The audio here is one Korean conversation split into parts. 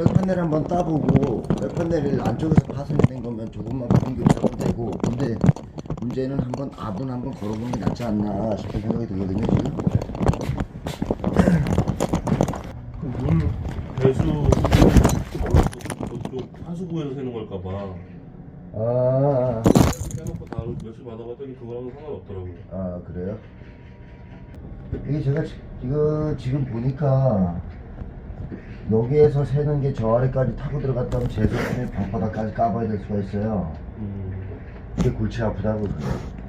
백판넬 한번 따보고 백판넬을 안쪽에서 파손이 된 거면 조금만 부분 교체하면 되고 근데 문제는 한번 압은 한번 걸어보는 게 낫지 않나 싶은 생각이 들거든요 지금 그문 배수 저쪽 하수구에서 새는 걸까봐 아, 해놓고 다 며칠 받아봤더니 그거랑은 상관없더라고요. 아 그래요? 이게 제가 지- 이거 지금 보니까 여기에서 새는 게 저 아래까지 타고 들어갔다면 제석에 방바닥까지 까봐야 될 수가 있어요 음, 그게 골치 아프다고 그래요.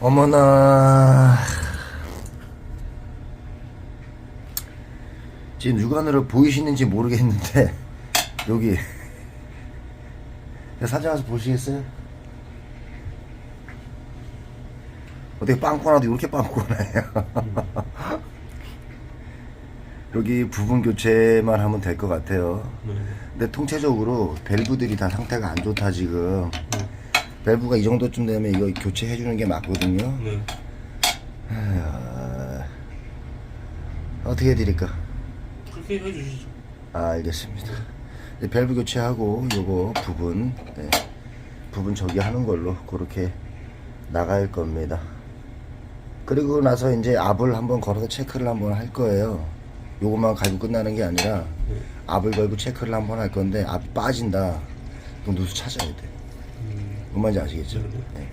어머나 지금 육안으로 보이시는지 모르겠는데 여기 사진 와서 보시겠어요? 어떻게 빵꾸나도 이렇게 빵꾸나요? 여기 부분 교체만 하면 될 것 같아요. 네. 근데 통체적으로 밸브들이 다 상태가 안 좋다 지금 밸브가 이 정도쯤 되면 이거 교체해 주는 게 맞거든요 네. 아, 어떻게 해드릴까 그렇게 해주시죠. 아, 알겠습니다 이제 밸브 교체하고 요거 부분 네, 부분 저기 하는 걸로 그렇게 나갈 겁니다 그리고 나서 이제 압을 한번 걸어서 체크를 한번 할 거예요 요것만 가지고 끝나는 게 아니라 네. 압을 걸고 체크를 한번 할 건데 압이 빠진다 그럼 누수 찾아야 돼 음, 뭔 말인지 아시겠죠? 네. 네.